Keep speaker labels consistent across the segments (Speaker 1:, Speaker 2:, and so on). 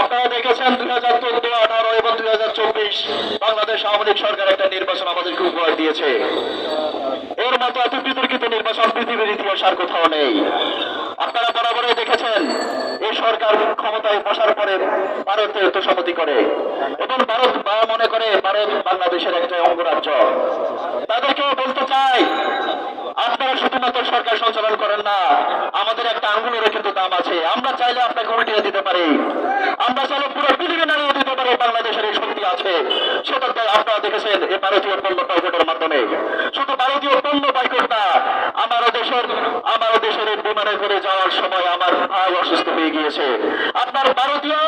Speaker 1: আপনারা দেখেছেন দুই হাজার চোদ্দ, আঠারো এবং দুই হাজার চব্বিশ। বাংলাদেশ আওয়ামী লীগ সরকার একটা নির্বাচন আমাদেরকে উপহার দিয়েছে। এর মতো এত বিতর্কিত নির্বাচন পৃথিবীর ইতিহাস আর কোথাও নেই। আপনারা বরাবরই দেখেছেন, এই সরকার ক্ষমতায় বসার পরে ভারতের তোষামতি করে। এবং ভারত বা মনে করে ভারত বাংলাদেশের একটা অঙ্গরাজ্য। তাদেরকেও বলতে চাই, আপনারা শুধুমাত্র সরকার সঞ্চালন করেন না আমাদের একটা আঙ্গুলেরও কিন্তু দাম আছে। আমরা চাইলে আপনাকে উল্টিয়ে দিতে পারি। আমরা চাইলে পুরো পৃথিবী নাড়িয়ে দিতে পারি, বাংলাদেশের এই শক্তি আছে। সেটা আপনারা দেখেছেন এই ভারতীয় পণ্য বয়কটের মাধ্যমে। শুধু ভারতীয় পণ্য বয়কট না, আমারও দেশের আমারও দেশের বিমানে করে যাওয়ার সময় আমার ভাই অসুস্থ হয়ে গিয়েছে। আপনার ভারতীয়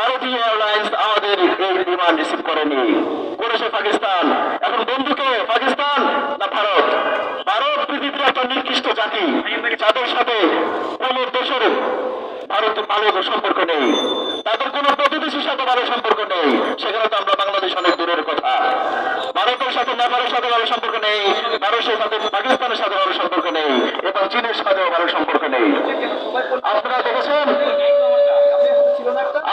Speaker 1: ভারতীয় এয়ারলাইন্স আমাদের এই বিমান রিসিভ করেনি। করেছে পাকিস্তান। এখন বন্ধুকে পাকিস্তান না ভারত ভারত নির্দিষ্ট জাতি যাদের সাথে কোন দেশের ভারত ভালো সম্পর্ক নেই। তাদের কোনো প্রতিবেশীর সাথে ভালো সম্পর্ক নেই। সেখানে তো আমরা বাংলাদেশ অনেক দূরের কথা। ভারতের সাথে নেপালের সাথে ভালো সম্পর্ক নেই। ভারতের সাথে পাকিস্তানের সাথে ভালো সম্পর্ক নেই। এবং চীনের সাথেও ভালো সম্পর্ক নেই। আপনারা দেখেছেন?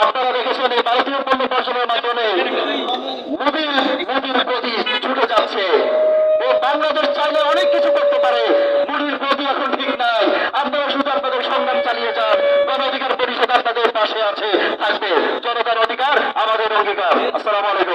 Speaker 1: আপনারা দেখেছেন এই ভারতীয় পণ্য বর্জনের মাধ্যমে মোদির মোদির প্রতি ছুটে যাচ্ছে। ও বাংলাদেশ চাইলে অনেক কিছু আছে থাকবে। জনতার অধিকার আমাদের অঙ্গীকার। আসসালামু আলাইকুম।